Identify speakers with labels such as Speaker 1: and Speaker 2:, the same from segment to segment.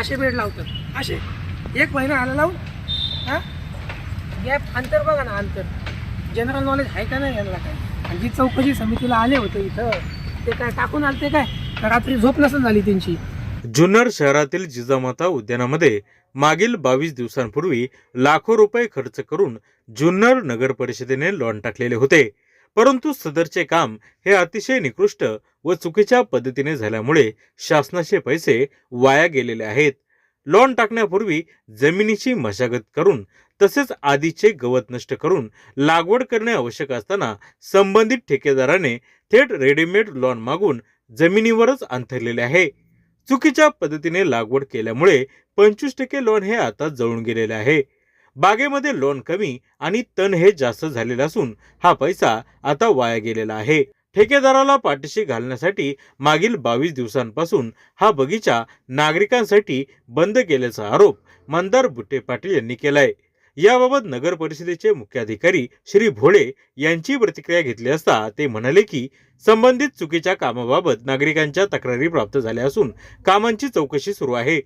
Speaker 1: असे बेड लावतात असे एक महिना आला लावून हां? गॅप अंतर बघा ना अंतर. जनरल नॉलेज आहे का नाही यांना काय? आणि जी चौकशी समितीला आले होते इथं ते काय टाकून आलते काय? रात्री झोप नसेल झाली त्यांची?
Speaker 2: जुन्नर शहरातील जिजामाता उद्यानामध्ये मागील बावीस दिवसांपूर्वी लाखो रुपये खर्च करून जुन्नर नगर परिषदेने लॉन टाकलेले होते. परंतु सदरचे काम हे अतिशय निकृष्ट व चुकीच्या पद्धतीने झाल्यामुळे शासनाचे पैसे वाया गेलेले आहेत. लॉन टाकण्यापूर्वी जमिनीची मशागत करून तसेच आधीचे गवत नष्ट करून लागवड करणे आवश्यक असताना संबंधित ठेकेदाराने थेट रेडीमेड लॉन मागून जमिनीवरच अंथरलेले आहे. चुकीच्या पद्धतीने लागवड केल्यामुळे पंचवीस टक्के लॉन हे आता जळून गेलेले आहे. बागेमध्ये लॉन कमी आणि तण हे जास्त झालेले असून हा पैसा आता वाया गेलेला आहे. ठेकेदाराला पाठीशी घालण्यासाठी मागील बावीस दिवसांपासून हा बगीचा नागरिकांसाठी बंद केल्याचा आरोप मंदार बुट्टे पाटील यांनी केलाय. याबाबत नगर परिषदेचे मुख्याधिकारी श्री भोळे यांची प्रतिक्रिया घेतली असता ते म्हणाले की संबंधित चुकीच्या कामाबाबत नागरिकांच्या तक्रारी प्राप्त झाल्या असून कामांची चौकशी सुरू आहे.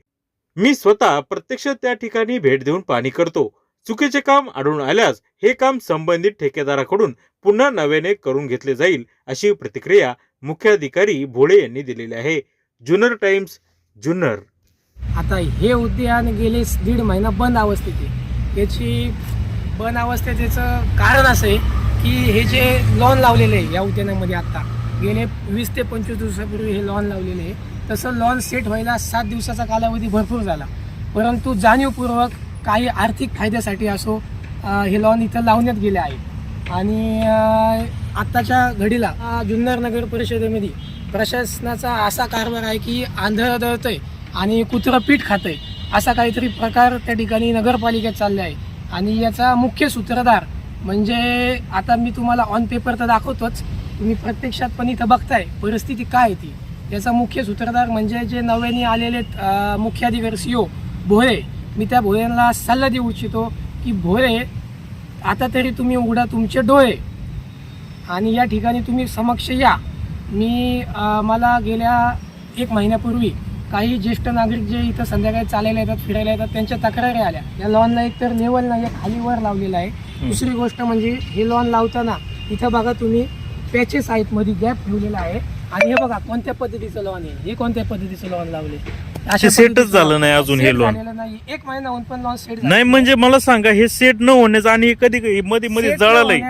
Speaker 2: मी स्वतः प्रत्यक्ष त्या ठिकाणी भेट देऊन पाणी करतो. चुकीचे काम आढळून आल्यास हे काम संबंधित ठेकेदाराकडून पुन्हा नव्याने करून घेतले जाईल अशी प्रतिक्रिया मुख्याधिकारी भोळे यांनी दिलेली आहे. जुन्नर टाइम्स जुन्नर.
Speaker 1: आता हे उद्यान गेले दीड महिना बंद अवस्थेत आहे याची बंद अवस्थेत याचं कारण असं आहे की हे जे लॉन लावलेले आहे या उद्यानामध्ये आत्ता गेले वीस ते पंचवीस दिवसापूर्वी हे लॉन लावलेले आहे. तसं लॉन सेट व्हायला सात दिवसाचा कालावधी भरपूर झाला. परंतु जाणीवपूर्वक काही आर्थिक फायद्यासाठी असो हे लॉन इथं लावण्यात गेले आहे आणि आत्ताच्या घडीला जुन्नर नगर परिषदेमध्ये प्रशासनाचा असा कारभार आहे की आंधळ आहे आणि कुत्रं पीठ खातंय असा काहीतरी प्रकार त्या ठिकाणी नगरपालिकेत चालले आहे आणि याचा मुख्य सूत्रधार म्हणजे आता मी तुम्हाला ऑन पेपर तर दाखवतोच तुम्ही प्रत्यक्षात पण इथं बघताय परिस्थिती काय आहे ती. याचा मुख्य सूत्रधार म्हणजे जे नव्याने आलेले मुख्याधिकारी सी ओ भोळे मी त्या भोळेंना सल्ला देऊ इच्छितो की भोळे आता तरी तुम्ही उघडा तुमचे डोळे. आणि या ठिकाणी तुम्ही समक्ष या. मी मला गेल्या एक महिन्यापूर्वी काही ज्येष्ठ नागरिक जे इथं संध्याकाळी चालायला येतात फिरायला येतात त्यांच्या तक्रारी आल्या. या लॉनला एक तर लेवल नाही आहे, खाली वर लावलेला आहे. दुसरी गोष्ट म्हणजे हे लॉन लावताना इथं बघा तुम्ही पॅचेस आहेत मध्ये गॅप ठेवलेला आहे. आणि हे बघा कोणत्या पद्धतीचं लॉन आहे? हे कोणत्या पद्धतीचं लॉन लावले
Speaker 2: ते सेटच झालं नाही अजून हे लॉन
Speaker 1: नाही एक महिना होऊन पण लॉन सेट
Speaker 2: नाही म्हणजे मला सांगा हे सेट न होण्याचं आणि हे कधी मध्ये मध्ये जळालंय.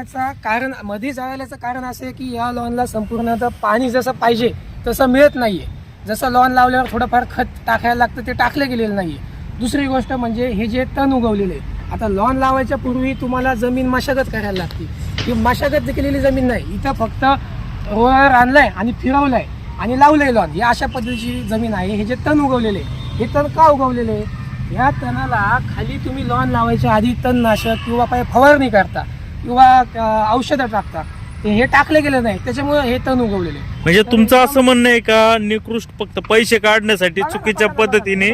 Speaker 1: कारण मध्ये जळाल्याचं कारण असं आहे की या लॉनला संपूर्ण पाणी जसं पाहिजे तसं मिळत नाहीये. जसं लॉन लावल्यावर थोडंफार खत टाकायला लागतं ते टाकलं गेलेलं नाहीये. दुसरी गोष्ट म्हणजे हे जे तण उगवलेले आता लॉन लावायच्या पूर्वी तुम्हाला जमीन मशागत करायला लागते. ही मशागत केलेली जमीन नाही. इथं फक्त रोलर आणलाय आणि फिरवलंय आणि लावलंय लॉन. ही अशा पद्धतीची जमीन आहे. हे जे तण उगवलेले हे तण का उगवलेले? ह्या तणाला खाली तुम्ही लॉन लावायच्या आधी तणनाशक किंवा काही फवारणी करता किंवा औषधं टाकता. ते हे टाकले गेले नाही. त्याच्यामुळे हे तण उगवलेले.
Speaker 2: म्हणजे तुमचं असं म्हणणं आहे का निकृष्ट फक्त पैसे काढण्यासाठी चुकीच्या पद्धतीने.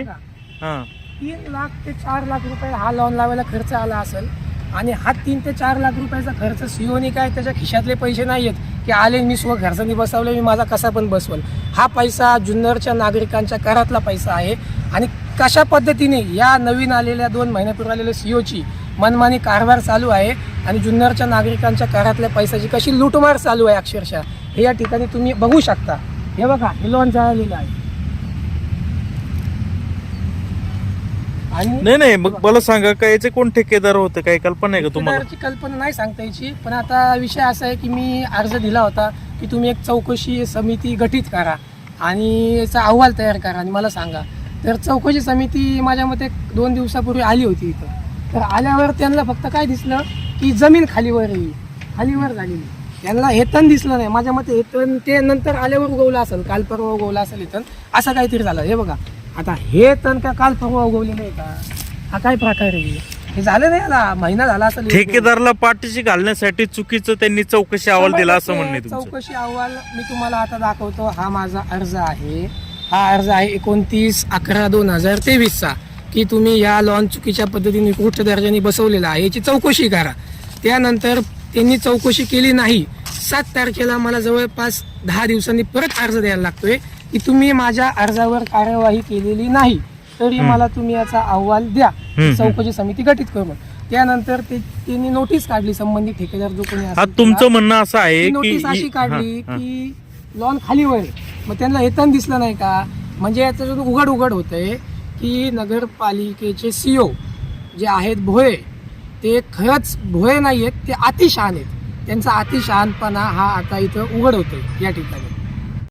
Speaker 2: हा.
Speaker 1: तीन लाख ते चार लाख रुपये हा लॉन लावायला खर्च आला असेल. आणि हा तीन ते चार लाख रुपयाचा खर्च सीओनी काय त्याच्या खिशातले पैसे नाही आहेत की आले मी स्व खर्चाने बसवले मी माझा कसा पण बसवल. हा पैसा जुन्नरच्या नागरिकांच्या करातला पैसा आहे. आणि कशा पद्धतीने या नवीन आलेल्या दोन महिन्यापूर्वी आलेल्या सीओची मनमानी कारभार चालू आहे आणि जुन्नरच्या नागरिकांच्या करातल्या पैशाची कशी लूटमार चालू आहे अक्षरशः हे या ठिकाणी तुम्ही बघू शकता. हे बघा हे लॉन जळालेलं आहे. आणि
Speaker 2: नाही नाही मग मला सांगा का याचे कोण ठेकेदार होतं? काही कल्पना आहे का तुम्हाला?
Speaker 1: ठेकेदाराची कल्पना नाही सांगता यायची पण आता विषय असा आहे की मी अर्ज दिला होता की तुम्ही एक चौकशी समिती गठीत करा आणि याचा अहवाल तयार करा आणि मला सांगा. तर चौकशी समिती माझ्या मते दोन दिवसापूर्वी आली होती इथं. तर आल्यावर त्यांना फक्त काय दिसलं की जमीन खालीवर येईल खालीवर झालेली. त्यांना हे तण दिसलं नाही. माझ्या मते हे तण ते नंतर आल्यावर उगवलं असेल काल परवा उगवलं असेल हे तण. असं काहीतरी झालं. हे बघा. आता हे तण का काल परवा उगवलेलं आहे का? हा काय प्रकार आहे? हे झालं नाही याला? महिना झाला असेल हे.
Speaker 2: ठेकेदाराला पाठीशी घालण्यासाठी चुकीचं त्यांनी चौकशी अहवाल दिला असं म्हणणं तुमचं.
Speaker 1: चौकशी अहवाल मी तुम्हाला आता दाखवतो. हा माझा अर्ज आहे. हा अर्ज आहे एकोणतीस अकरा दोन हजार तेवीसचा की तुम्ही या लॉन चुकीच्या पद्धतीने उच्च दर्जाने बसवलेला आहे. याची चौकशी करा. त्यानंतर त्यांनी चौकशी केली नाही. सात तारखेला मला जवळपास दहा दिवसांनी परत अर्ज द्यायला लागतोय. की तुम्ही माझ्या अर्जावर कार्यवाही केलेली नाही तरी. मला तुम्ही याचा अहवाल द्या. चौकशी समिती गठीत करून त्यानंतर ते त्यांनी नोटीस काढली संबंधित ठेकेदार जो कोणी
Speaker 2: तुमचं. म्हणणं असं आहे
Speaker 1: नोटीस अशी काढली. की लॉन खाली वर. मग त्यांना येताना दिसलं नाही का म्हणजे याच्यातून उघड उघड होतंय की नगरपालिकेचे सीओ जे आहेत भोये ते खरंच भोये नाही आहेत ते अतिशहान आहेत त्यांचा अतिशहानपणा हा आता इथं उघड होतोय या ठिकाणी